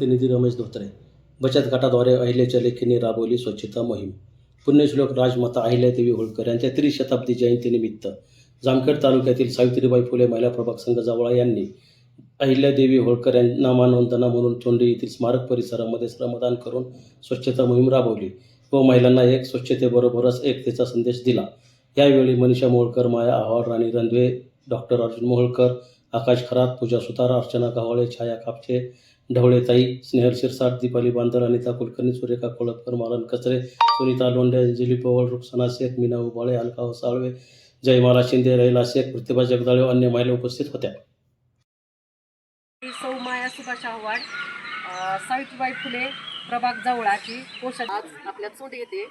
प्रतिनिधी रमेश धोत्रे बचत गटाद्वारे अहिल्याच्या लेखीने राबवली स्वच्छता मोहीम. पुण्यश्लोक राजमाता अहिल्यादेवी होळकर यांच्या त्रिशताब्दी जयंतीनिमित्त जामखेड तालुक्यातील सावित्रीबाई फुले महिला प्रभाग संघ जावळा यांनी अहिल्यादेवी होळकर यांना मानवंदना म्हणून चोंडी येथील स्मारक परिसरामध्ये श्रमदान करून स्वच्छता मोहीम राबवली व महिलांना एक स्वच्छतेबरोबरच एकतेचा संदेश दिला. यावेळी मनीषा मोहोळकर माया आव्हाड राणी रंधवे डॉक्टर अर्जुन मोहोळकर आकाश खरात पूजा सुतार अर्चना गव्हाळे छाया कापचे ढवळेताई स्नेहल शिरसाट दीपाली बांदर अनिता कुलकर्णी सुरेखा कोळपकर मालन कचरे सुनीता लोंढे अंजली पवळ रुक्षणा शेख मीना उबाळे अलका साळवे जयमाला शिंदे रहिला शेख प्रतिभा जगदाळे अन्य महिला उपस्थित होत्या. सौ माया सुभाष आव्हाड सावित्रीबाई फुले प्रभाग जवळाची पोषण आज आपल्या चोंड येते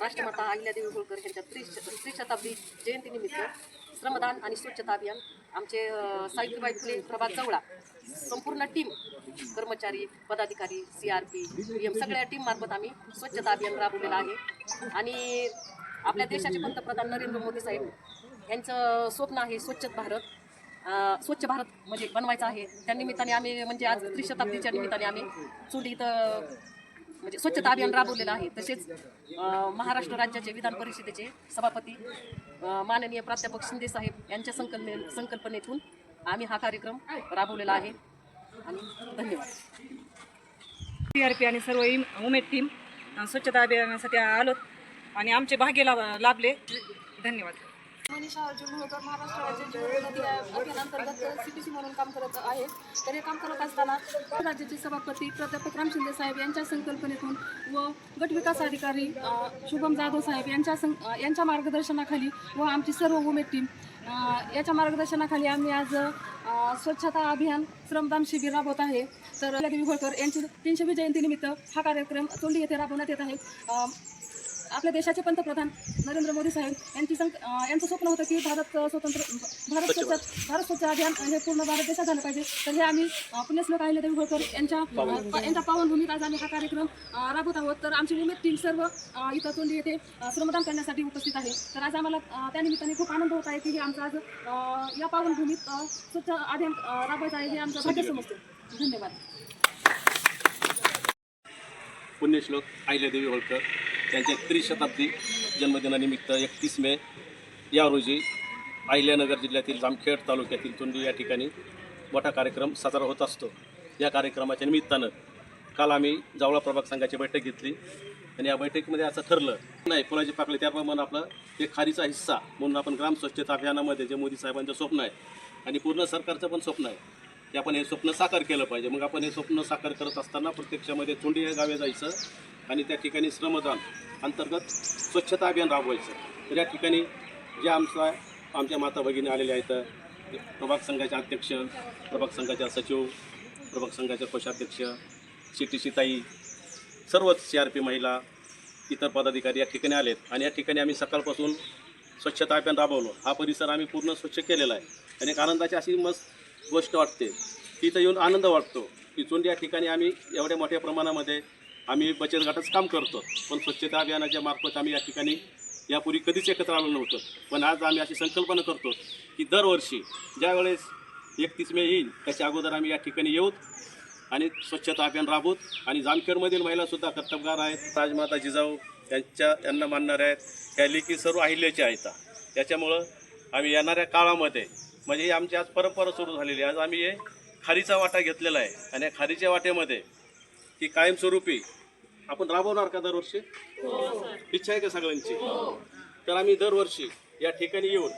राष्ट्रमाता अहिल्यादेवी होळकर यांच्या त्रिश त्रिशताब्दी जयंतीनिमित्त श्रमदान आणि स्वच्छता अभियान आमचे अ, सावित्रीबाई फुले प्रभात जवळा संपूर्ण टीम कर्मचारी पदाधिकारी सी आर पी एम सगळ्या टीममार्फत आम्ही स्वच्छता अभियान राबवलेलं आहे. आणि आपल्या देशाचे पंतप्रधान नरेंद्र मोदी साहेब यांचं स्वप्न आहे स्वच्छ भारत स्वच्छ भारत म्हणजे बनवायचं आहे. त्या निमित्ताने आम्ही म्हणजे आज त्रिशताब्दीच्या निमित्ताने आम्ही चुली इथं म्हणजे स्वच्छता अभियान राबवलेलं आहे. तसेच महाराष्ट्र राज्याचे विधान परिषदेचे सभापती माननीय प्राध्यापक शिंदे साहेब यांच्या संकल्पने संकल्पनेतून आम्ही हा कार्यक्रम राबवलेला आहे. आणि धन्यवाद. टी आर पी आणि सर्व इम उमेद टीम स्वच्छता अभियानासाठी आलो आणि आमचे भाग्य लाभ लाभले. धन्यवाद. मनीषा अर्जुन होळकर महाराष्ट्र राज्याच्या नदी अभियानांतर्गत सी पी सी म्हणून काम करत आहे तर हे काम करत असताना राज्याचे सभापती प्राध्यापक राम शिंदे साहेब यांच्या संकल्पनेतून व गटविकास अधिकारी शुभम जाधव साहेब यांच्या सं यांच्या मार्गदर्शनाखाली व आमची सर्व उमेद टीम याच्या मार्गदर्शनाखाली आम्ही आज स्वच्छता अभियान श्रमदान शिबिर राबवत आहे. तर देवी होळकर यांची तीनशेवी जयंतीनिमित्त हा कार्यक्रम तोंडी येथे राबवण्यात येत आहे. आपल्या देशाचे पंतप्रधान नरेंद्र मोदी साहेब यांची संक यांचं स्वप्न होतं की भारत स्वतंत्र भारत स्वच्छ भारत. स्वच्छ अभियान हे पूर्ण भारत देशात झालं पाहिजे. तर हे आम्ही पुण्यश्लोक अहिल्यादेवी होळकर यांच्या यांच्या पावनभूमीत आज आम्ही हा कार्यक्रम राबवत आहोत. तर आमची उमेद टीम सर्व इथं तोंडी येथे श्रमदान करण्यासाठी उपस्थित आहे. तर आज आम्हाला अं, त्या निमित्ताने खूप आनंद होत आहे की हे आमचं आज या पावनभूमीत स्वच्छ अभियान अं, राबवायचं आहे हे आमचं भाग्य समजतं धन्यवाद. पुण्यश्लोक अहिल्यादेवी होळकर त्यांच्या त्रिशताब्दी जन्मदिनानिमित्त एकतीस मे या रोजी अहिल्यानगर जिल्ह्यातील जामखेड तालुक्यातील तोंडी या ठिकाणी मोठा कार्यक्रम साजरा होत असतो. या कार्यक्रमाच्या निमित्तानं काल आम्ही जावळा प्रभाग संघाची बैठक घेतली आणि या बैठकीमध्ये असं ठरलं नाही फुलाची पाकळी त्याप्रमाणे आपलं एक खारीचा हिस्सा म्हणून आपण ग्राम स्वच्छता अभियानामध्ये जे मोदी साहेबांचं स्वप्न आहे आणि पूर्ण सरकारचं पण स्वप्न आहे ते आपण हे स्वप्न साकार केलं पाहिजे. मग आपण हे स्वप्न साकार करत असताना प्रत्यक्षामध्ये तोंडी या गावे जायचं आणि त्या ठिकाणी श्रमदान अंतर्गत स्वच्छता अभियान राबवायचं. तर या ठिकाणी जे आमचा आमच्या माता भगिनी आलेल्या आहेत प्रभाग संघाचे अध्यक्ष प्रभाग संघाच्या सचिव प्रभाग संघाचे कोषाध्यक्ष सी टी सर्वच सी आर पी महिला इतर पदाधिकारी या ठिकाणी आलेत. आणि या ठिकाणी आम्ही सकाळपासून स्वच्छता अभियान राबवलं. हा परिसर आम्ही पूर्ण स्वच्छ केलेला आहे. आणि एक आनंदाची अशी मस्त गोष्ट वाटते. तिथं येऊन आनंद वाटतो. की चोंडी या ठिकाणी आम्ही एवढ्या मोठ्या प्रमाणामध्ये आम्ही बचत गटाचं काम करतो. पण स्वच्छता अभियानाच्या मार्फत आम्ही या ठिकाणी यापूर्वी कधीच एकत्र आलो नव्हतो. पण आज आम्ही अशी संकल्पना करतो की दरवर्षी ज्यावेळेस एकतीस मे येईल त्याच्या अगोदर आम्ही या ठिकाणी येऊत आणि स्वच्छता अभियान राबवूत आणि जामखेडमधील महिलासुद्धा कर्तबगार आहेत. राजमाता जिजाऊ यांच्या यांना मानणाऱ्या आहेत. ह्या लेखी सर्व अहिल्याच्या आहेत त्याच्यामुळं आम्ही येणाऱ्या काळामध्ये म्हणजे आमची आज परंपरा सुरू झालेली आहे. आज आम्ही हे खारीचा वाटा घेतलेला आहे. आणि या खारीच्या वाटेमध्ये ही कायमस्वरूपी आपण राबवणार का दरवर्षी? इच्छा आहे का सगळ्यांची? तर आम्ही दरवर्षी या ठिकाणी येऊन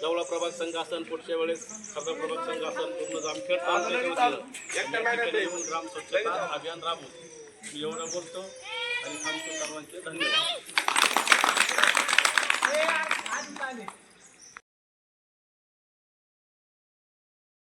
जवळा प्रभाग संघ असन पुढच्या वेळेस खर्दा प्रभाग संघ असन पूर्ण जामखेड तालुक्याच्या येऊन ग्राम स्वच्छता अभियान राबवू मी एवढं बोलतो आणि थांबतो सर्वांचे धन्यवाद.